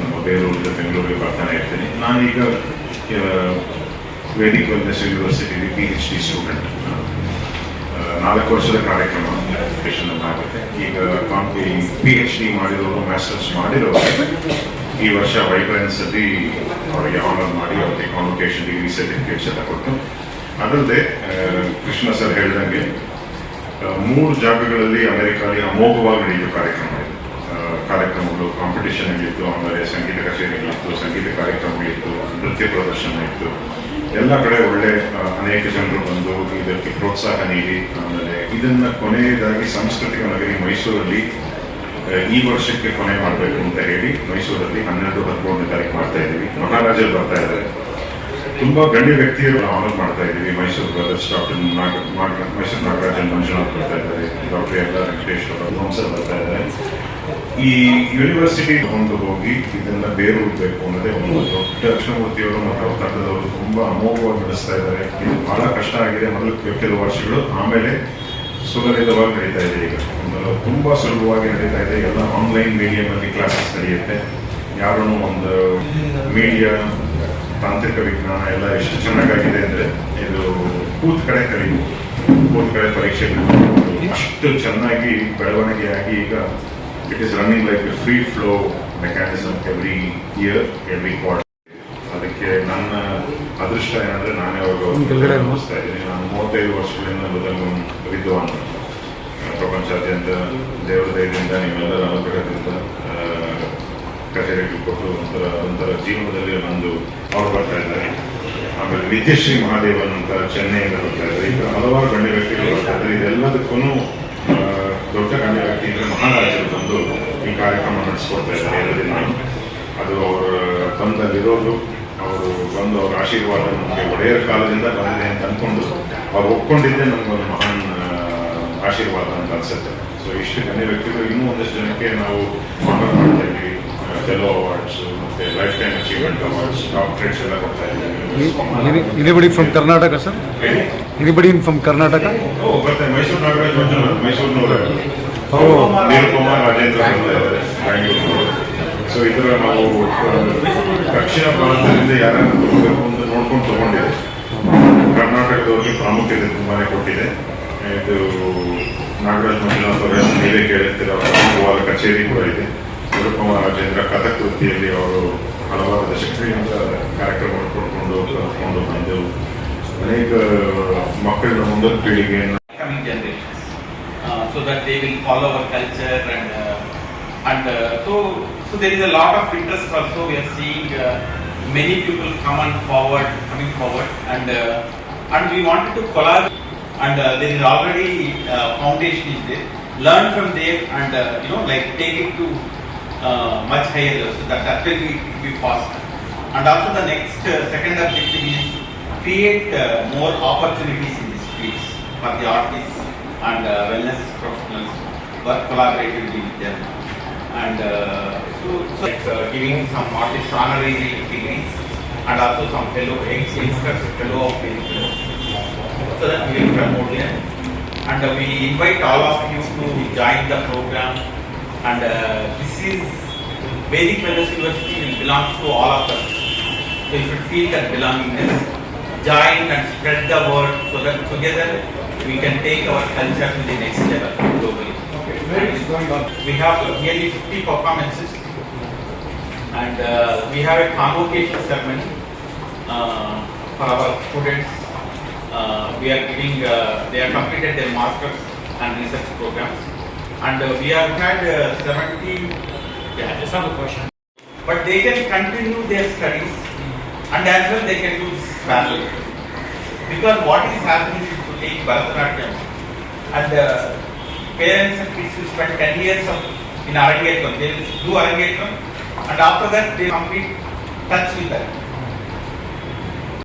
ನಮ್ಮ ಬೇಲೂರಿಂದ ಬೆಂಗಳೂರಿಗೆ ಬರ್ತಾನೆ ಇರ್ತೀನಿ. ನಾನೀಗ ವೇದಿಕ್ ವೆಲ್ನೆಸ್ ಯೂನಿವರ್ಸಿಟಿಲಿ ಪಿ ಎಚ್ ಡಿ ಸ್ಟೂಡೆಂಟ್ ನಾಲ್ಕು ವರ್ಷದ ಕಾರ್ಯಕ್ರಮ ಎಜುಕೇಷನ್ ಆಗುತ್ತೆ ಈಗ ಕಾಂಪಿ ಪಿ ಎಚ್ ಡಿ ಮಾಡಿರೋರು ಮಾಸ್ಟರ್ಸ್ ಮಾಡಿರೋರು, ಈ ವರ್ಷ ವೈಬ್ರೆನ್ಸಲ್ಲಿ ಅವರಿಗೆ ಆನರ್ ಮಾಡಿ ಅವ್ರಿಗೆ ಕಾನ್ವೊಕೇಶನ್ ಡಿಗ್ರಿ ಸರ್ಟಿಫಿಕೇಟ್ಸ್ ಎಲ್ಲ ಕೊಟ್ಟು. ಅದಲ್ಲದೆ ಕೃಷ್ಣ ಸರ್ ಹೇಳಿದಂಗೆ ಮೂರು ಜಾಗಗಳಲ್ಲಿ ಅಮೆರಿಕಾದಲ್ಲಿ ಅಮೋಘವಾಗಿ ನಡೆಯುವ ಕಾರ್ಯಕ್ರಮ. ಕಾರ್ಯಕ್ರಮಗಳು ಕಾಂಪಿಟಿಷನ್ಗಳಿತ್ತು ಆಮೇಲೆ ಸಂಗೀತ ಕಚೇರಿಗಳಿತ್ತು ಸಂಗೀತ ಕಾರ್ಯಕ್ರಮಗಳಿತ್ತು ನೃತ್ಯ ಪ್ರದರ್ಶನ ಇತ್ತು. ಎಲ್ಲ ಕಡೆ ಒಳ್ಳೆ ಅನೇಕ ಜನರು ಬಂದು ಇದಕ್ಕೆ ಪ್ರೋತ್ಸಾಹ ನೀಡಿ, ಆಮೇಲೆ ಇದನ್ನ ಕೊನೆಯದಾಗಿ ಸಾಂಸ್ಕೃತಿಕ ನಗರಿ ಮೈಸೂರಲ್ಲಿ ಈ ವರ್ಷಕ್ಕೆ ಕೊನೆ ಮಾಡಬೇಕು ಅಂತ ಹೇಳಿ ಮೈಸೂರಲ್ಲಿ ಹನ್ನೆರಡು, ಹದಿಮೂರನೇ ತಾರೀಕು ಮಾಡ್ತಾ ಇದ್ದೀವಿ. ಮಹಾರಾಜರು ಬರ್ತಾ ಇದ್ದಾರೆ. ತುಂಬಾ ಗಣ್ಯ ವ್ಯಕ್ತಿಯರು ಆನರ್ ಮಾಡ್ತಾ ಇದ್ದೀವಿ. ಮೈಸೂರು ಬ್ರದರ್ಸ್ ಡಾಕ್ಟರ್ ನಾಗ ಮೈಸೂರು ನಾಗರಾಜನ್ ಮಂಜುನಾಥ್ ಬರ್ತಾ ಇದ್ದಾರೆ. ಡಾಕ್ಟರ್ ಎಲ್ಲ ವೆಂಕಟೇಶ್ವರ ಬರ್ತಾ ಇದ್ದಾರೆ. ಈ ಯೂನಿವರ್ಸಿಟಿ ಒಂದು ಹೋಗಿ ಇದನ್ನ ಬೇರೂರಬೇಕು ಅನ್ನೋದೇ ಒಂದು ದೊಡ್ಡ ಕೃಷ್ಣಮೂರ್ತಿಯವರು ಮತ್ತು ಅವ್ರ ತಂಡದವರು ತುಂಬಾ ಅಮೋಘವಾಗಿ ನಡೆಸ್ತಾ ಇದ್ದಾರೆ. ಇದು ಬಹಳ ಕಷ್ಟ ಆಗಿದೆ ಮೊದಲು ಕೆಲವು ವರ್ಷಗಳು, ಆಮೇಲೆ ಸುಲಲಿತವಾಗಿ ನಡೀತಾ ಇದೆ ಈಗ. ತುಂಬಾ ಸುಲಭವಾಗಿ ನಡೀತಾ ಇದೆ. ಎಲ್ಲ ಆನ್ಲೈನ್ ಮೀಡಿಯಂ ಅಲ್ಲಿ ಕ್ಲಾಸಸ್ ನಡೆಯುತ್ತೆ. ಯಾರೂ ಒಂದು ಮೀಡಿಯಾ ತಾಂತ್ರಿಕ ವಿಜ್ಞಾನ ಎಲ್ಲ ಎಷ್ಟು ಚೆನ್ನಾಗಾಗಿದೆ ಅಂದ್ರೆ ಇದು ಕೂತ್ ಕಡೆ ಕಲಿಬಹುದು ಕೂತ್ ಕಡೆ ಪರೀಕ್ಷೆ. ಅಷ್ಟು ಚೆನ್ನಾಗಿ ಬೆಳವಣಿಗೆಯಾಗಿ ಈಗ it running running like free flow mechanism every year, every quarter. ಅದಕ್ಕೆ ನನ್ನ ಅದೃಷ್ಟ ಏನಂದ್ರೆ ನಾನೇ ಕೆಳಗಡೆ ಅನ್ನಿಸ್ತಾ ಇದ್ದೀನಿ ನಾನು ಮೂವತ್ತೈದು ವರ್ಷಗಳಿಂದ ಮೊದಲು ವಿದ್ವಾನ್ ಪ್ರಪಂಚಾದ್ಯಂತ ದೇವರ ದಯದಿಂದ ನೀವೆಲ್ಲರ ಅನುಗ್ರಹದಿಂದ ಕಚೇರಿಗೆ ಕೊಟ್ಟು ಒಂಥರ ಒಂಥರ ಜೀವನದಲ್ಲಿ ನಂದು ಅವ್ರು ಬರ್ತಾ ಇದ್ದಾರೆ. ಆಮೇಲೆ ವಿದ್ಯಶ್ರೀ ಮಹಾದೇವನ್ ಅಂತ ಚೆನ್ನೈಯಿಂದ ಬರ್ತಾ ಇದ್ದಾರೆ. ಈಗ ಹಲವಾರು ಗಣ್ಯ ವ್ಯಕ್ತಿಗಳು ಬರ್ತಾ ಇದ್ದಾರೆ. ಇದೆಲ್ಲದಕ್ಕೂ ಮಹಾರಾಜರು ಬಂದು ಈ ಕಾರ್ಯಕ್ರಮ ನಡೆಸ್ಕೊಡ್ತಾ ಇದ್ದಾರೆ ಎರಡು ದಿನ ಅದು ಅವರ ತಂದಲ್ಲಿರೋದು ಅವರು ಬಂದು ಅವರ ಆಶೀರ್ವಾದ ನಮಗೆ ಒಡೆಯರ ಕಾಲದಿಂದ ಬಂದಿದೆ ಅಂತ ಅಂದ್ಕೊಂಡು ಅವ್ರು ಒಪ್ಕೊಂಡಿದ್ದೆ ನಮಗೊಂದು ಮಹಾನ್ ಆಶೀರ್ವಾದ ಅಂತ ಅನ್ಸುತ್ತೆ. ಸೊ ಇಷ್ಟು ಗಣ್ಯ ವ್ಯಕ್ತಿಗಳು ಇನ್ನೂ ಒಂದಷ್ಟು ಜನಕ್ಕೆ ನಾವು ಮಾಡ್ತಾ ಇದ್ದೀವಿ. ಫೆಲೋ ಅವಾರ್ಡ್ಸ್ ಮತ್ತೆ life time achievement awards doctorates ಎಲ್ಲ ಕೊಡ್ತಾ ಇದ್ದೀವಿ. Anybody from Karnataka sir anybody in from Karnataka? Mysuru Nagaraj ಮೈಸೂರಿನವರು. ನೀಲಕುಮಾರ್ Rajendra ಬ್ಯಾಂಗ್ಳೂರಿನವರು ಸೊ ಇದರ ನಾವು ದಕ್ಷಿಣ ಭಾರತದಿಂದ ಯಾರನ್ನು ತಗೋಬೇಕು ನೋಡ್ಕೊಂಡು ತಗೊಂಡಿದೆ. ಕರ್ನಾಟಕದವ್ರಿಗೆ ಪ್ರಾಮುಖ್ಯತೆ ತುಂಬಾ ಕೊಟ್ಟಿದೆ. ಇದು ನಾಗರಾಜ್ ಮಂಜುನಾಥ್ ಅವರ ನೀವೇ ಕೇಳುತ್ತೀರ ಅವರ ಕಚೇರಿ ಕೂಡ ಇದೆ. ನೀಲಕುಮಾರ್ ರಾಜೇಂದ್ರ ಕಥಕ್ ವೃತ್ತಿಯಲ್ಲಿ ಅವರು ಹಲವಾರು ದಶಕಗಳಿಂದ ಕಾರ್ಯಕ್ರಮಗಳು ಕೊಟ್ಕೊಂಡು ಕರ್ಕೊಂಡು ಬಂದು ಅನೇಕ ಮಕ್ಕಳನ್ನ ಮುಂದಿನ ಪೀಳಿಗೆಯನ್ನು so that they will follow our culture and uh, and uh, so so there is a lot of interest also. We are seeing uh, many people come on forward, coming forward, and and we wanted to collaborate. And uh, there is already uh, foundation is there. Learn from there and uh, you know like take it to uh, much higher level. So that that will be, be faster. And also the next uh, second objective is create uh, more opportunities in these fields for the artists and uh, wellness professionals, work collaboratively with them. And uh, so, so like uh, giving some artist honorary degrees and also some fellow youngsters, fellow of fellows, so that we will promote them. And we invite all of you to join the program. And this is Vedic Wellness University will belong to all of us. So you should feel that belongingness, join and spread the word so that together we can take our culture to the next level globally. Where is going on? We have nearly 50 performances and uh, we have a convocation ceremony uh, for our students. Uh, we are giving, uh, they have completed their masters and research programs and uh, we have had uh, 70, yeah, just have a question. But they can continue their studies and as well they can do this parallel. Because what is happening is Bharatanatyam and uh, parents and kids will spend 10 years of, in Arangetram, they will do Arangetram and after that they complete touch with that.